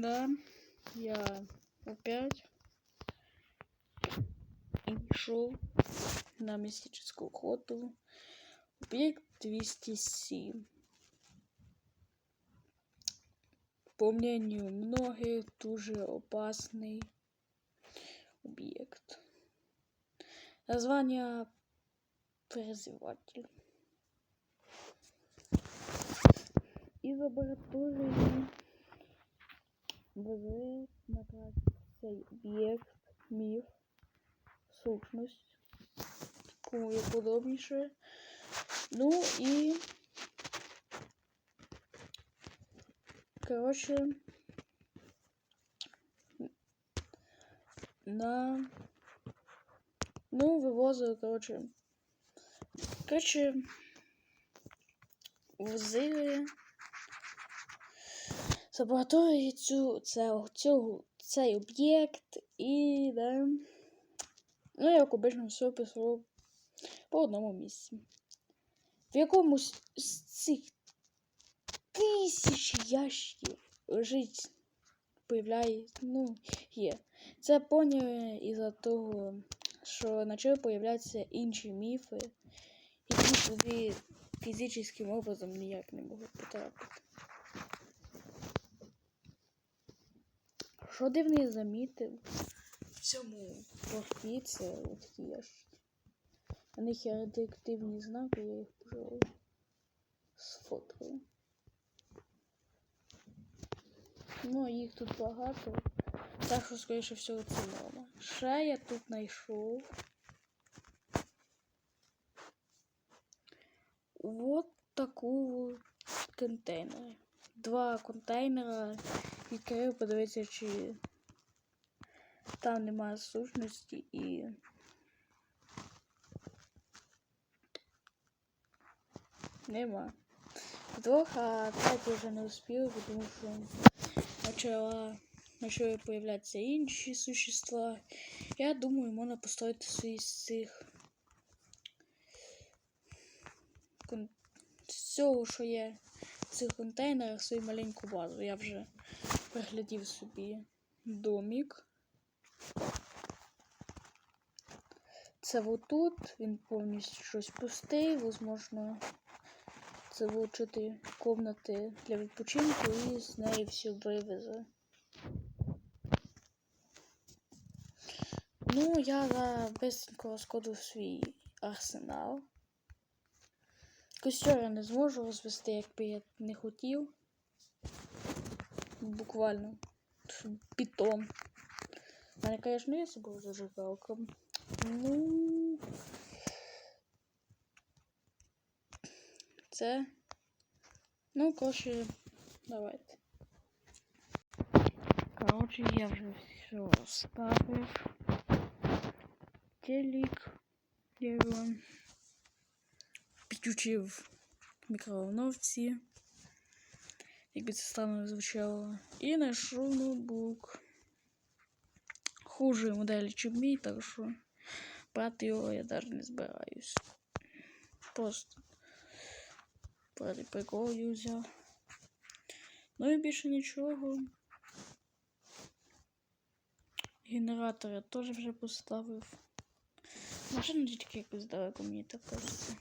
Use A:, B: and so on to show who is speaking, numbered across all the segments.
A: Да, я опять шел на мистическую охоту. Объект 207. По мнению многих, дуже опасный объект. Название призыватель. Из лаборатории визве на цей об'єкт, міф, сущність, кому є подобніше. Ну і коротше на ну вивозили, коротше. Коротше, возили з лабораторії цю, це, цю, цей об'єкт і да, ну, як обично, все пішло по одному місці. В якомусь з цих тисяч ящиків лежить, появляється, ну, є. Це поняли із-за того, що почали появлятися інші міфи, які туди фізичним образом ніяк не можуть потрапити. Що дивний замітив в цьому це такі ящики. На них є радіоактивні знаки, я їх пожалуй сфоткаю. Ну, їх тут багато. Так що, скоріше всього, це норма. Ще я тут знайшов. Вот таку контейнери. Два контейнера. Відкрив, подивитися, чи там немає сущності і. Нема. Двох, а третій вже не успів, тому що почала почали появлятися інші существа. Я думаю, можна построїти свій з цих з цього, що є в цих контейнерах, свою маленьку базу. Я вже приглядів собі домик. Це отут, він повністю щось пустий, возможно, це чотири комнати для відпочинку і з неї все вивезе. Ну, я быстренько розкладу свій арсенал. Костер я не зможу розвести, якби я не хотів. Буквально. Бетон. У мене, звісно, є собою зажигалка. Ну. Це. Ну, коротше, давайте. Коротше, я вже все ставив. Телек. Я його підключив мікроволновці. Якби це странно звучало. І знайшов ноутбук. Хуже моделі, чим мій, так що брати його я навіть не збираюсь. Просто ради приколу взяв. Ну і більше нічого. Генератор я теж вже поставив. Машина тільки якось далеко мені так кажеться.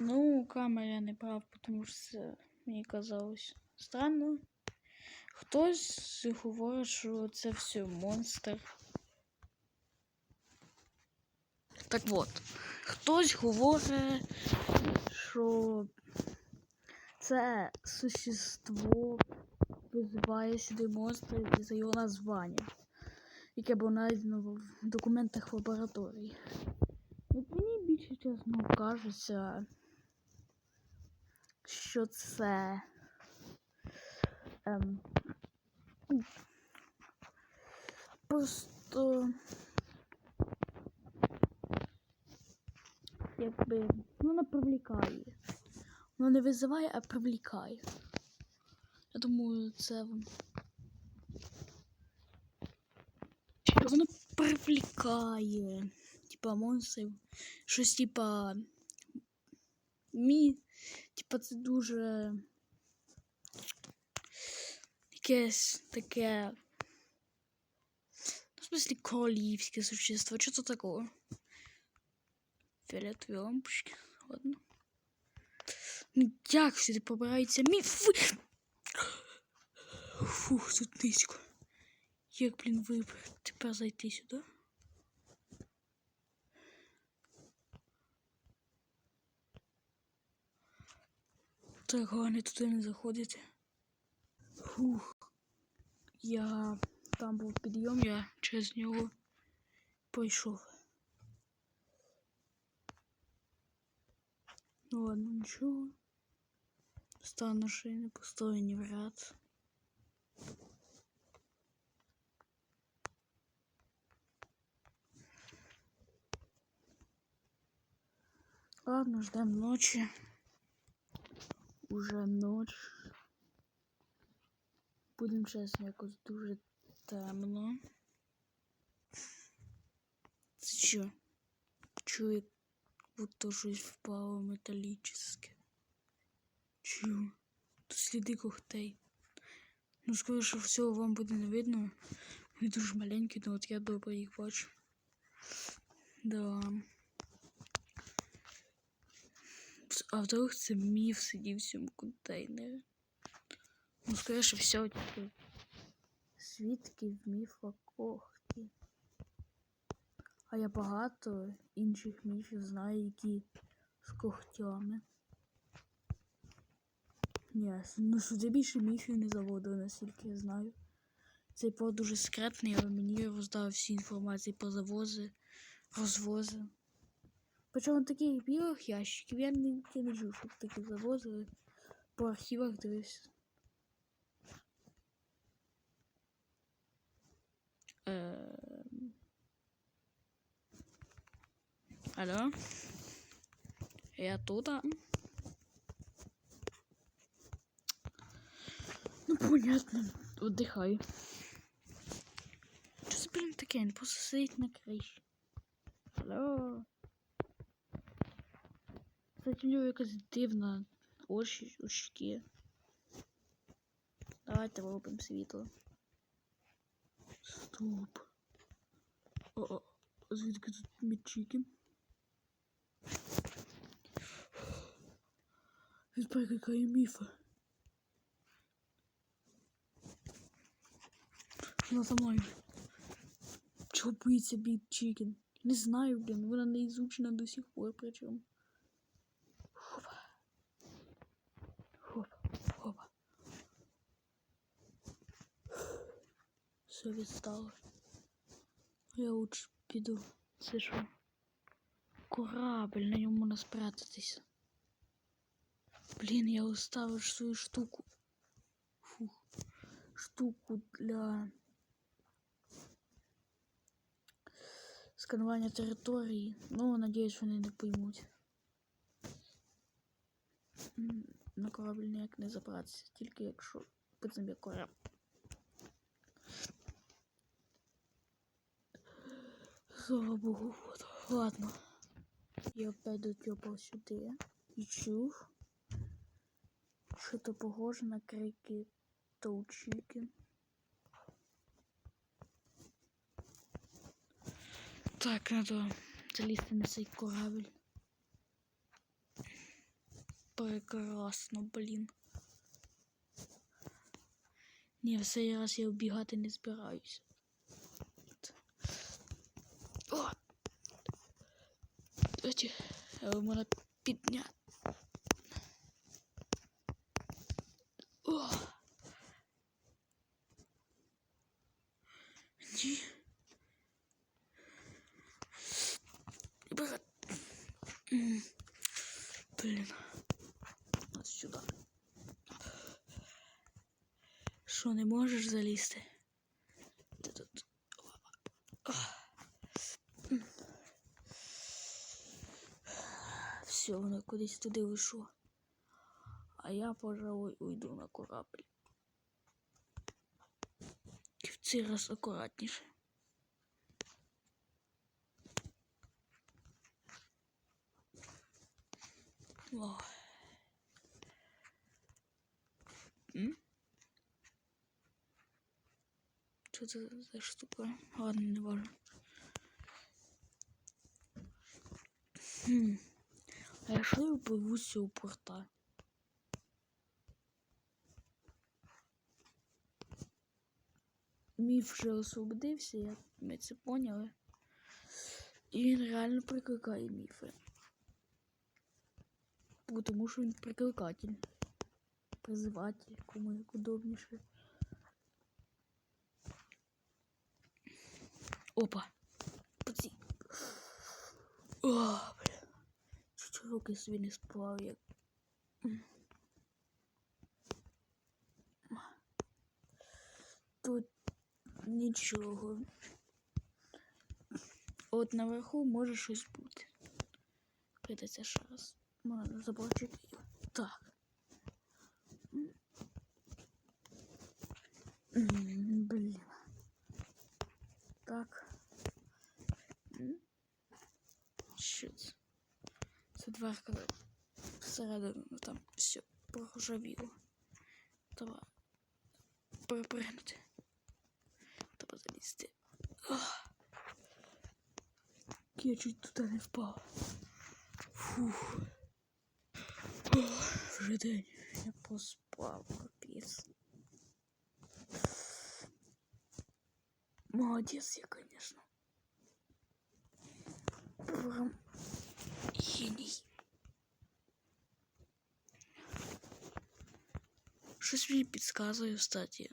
A: Ну, камеру я не брав, тому що мені казалось странно. Хтось говорить, що це все монстр. Так от, хтось говорить, що це существо визиває сюди монстри за його названня, яке було знайдено в документах лабораторії. От мені більше чесно кажеться, що це ем, просто якби воно привлікає. Воно не визиває, а привлікає. Я думаю, це воно привлікає. Типа монстрів. Щось типа. Мі. Типа це дуже. якесь таке. Ну, в смысле, королівське существо. Що це такое? Фіолетові лампочки. Ладно. Ну як сюди побираються міфи? Фух, тут низько. Як, блін, вибрати? Тепер зайти сюди. Так, головне туди не заходити. Фух. Я там був підйом, я через нього пройшов. Ну ладно, нічого. Стану шини, построєні в ряд. Ладно, ждем ночи. Уже ніч. Будемо чесно, якось дуже темно. Це що? Чую, будто щось впало металічне. Чую. Тут сліди когтей. Ну, скоріше всього вам буде не видно. Вони дуже маленькі, але от я добре їх бачу. Да. А вдруг це міф сидів в цьому контейнері? Ну, скоріше всього, тільки свідки в міфа когті. А я багато інших міфів знаю, які з когтями. Ні, ну сюди більше міфів не заводили, наскільки я знаю. Цей плод дуже секретний, але мені роздав всі інформації про завози, розвози. Причому таких білих ящиків я не, я не чув, щоб такі завозили. По архівах дивився. Ем. Алло? Я тут. а? Ну, понятно. Отдыхай. Що це, блін, таке? Він просто сидить на криші. Алло? Кстати, у нього якась дивна очі, очки. Давайте робимо світло. Стоп. О, а звідки тут мечики? Він перекакає міфа. Вона за мною. Чого боїться Бig Chicken? Не знаю, блін, вона не изучена до сих пор причому. Все відстало. Я лучше піду. Це що? Корабль, на ньому можна спрятатися. Блін, я оставив ж свою штуку. Фух. Штуку для сканування території. Ну, надіюсь, вони не поймуть. М, На корабль ніяк не забратися, тільки якщо під землі корабль. Слава Богу, вот. Ладно. Я опять дотёпал сюди і чув. Що-то похоже на крики Тоучіки. Так, надо залізти на цей корабль. Прекрасно, блін. Ні, в цей раз я вбігати не збираюся. О! Давайте, е, мене підняти. О! Ні. Блін. От сюди. Що, не можеш залізти? Ти тут. Все, воно кудись туди вийшло. А я, пожалуй, уйду на корабль. В цей раз акуратніше. О. М? Що це за штука? Ладно, не важно. Хм. А якщо я з цього порта? Міф вже освободився, ми це поняли. І він реально прикликає міфи. Тому що він прикликатель. Призиватель, кому як удобніше. Опа. Паці. О, руки собі не сплав, як. Тут нічого. От наверху може щось бути. Прийдеться ще раз. Можна заборчик. Так. Блін. Так. Що це? Дверка всередину ну, там все проржавіло. Треба перепригнути. Треба залізти. Ах. Я чуть туди не впав. Фух. Ох. Я поспав, капець. Молодец я, конечно. Прям Щось мені підказує, кстати.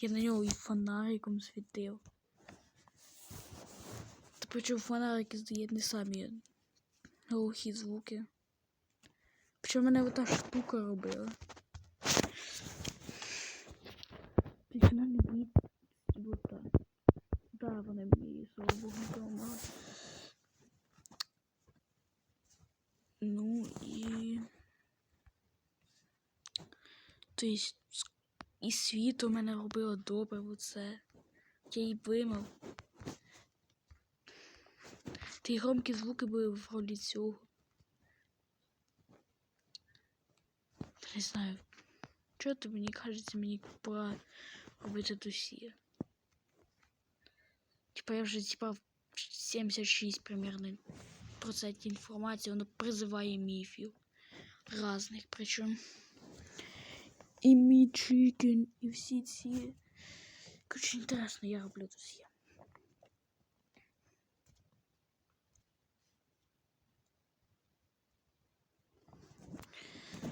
A: Я на нього і фонариком світив. Та причому фонарики здають не самі глухі звуки. Причому мене ота штука робила. Тільки вона не б'є. Да, вони мені слава Богу допомагали. Ну і. Тобто і світ у мене робило добре оце. Я її вимив. Й громкі звуки були в ролі цього. Не знаю. Чого ти мені кажеться, мені пора робити досі. Типа я вже типа 76 примерно процентів інформації, воно призиває міфів разних, причому і мій чикен, і всі. Короче, інтересно, я роблю досі.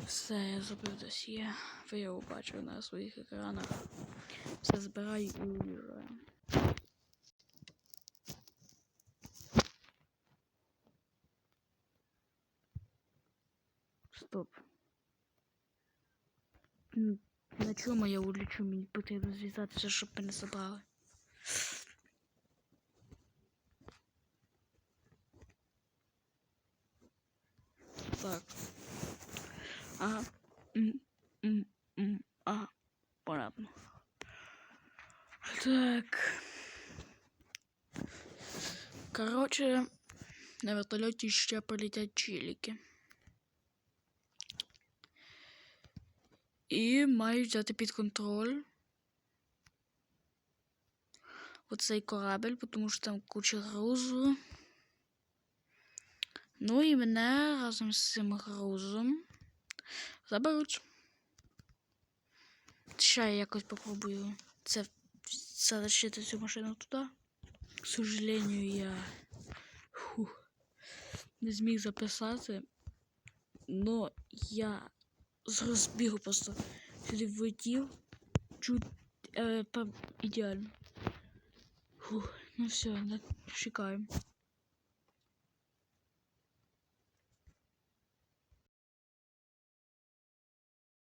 A: Все, я зробив досі. Ви його бачили на своїх екранах. Все збираю і уїжджаю. Стоп. На чому я улечу? Мені потрібно зв'язатися, щоб мене забрали. Так. Ага. Ага. Понятно. Так. Короче, на вертольоті ще полетять челіки. І мають взяти під контроль оцей корабель, тому що там куча грузу. Ну і мене разом з цим грузом заберуть. Ще я якось попробую це залишити цю машину туди. К сожалению, я фух, не зміг записати. Но я з розбігу просто сюди влетів. Чуть е, ідеально. Фух, ну все, чекаємо.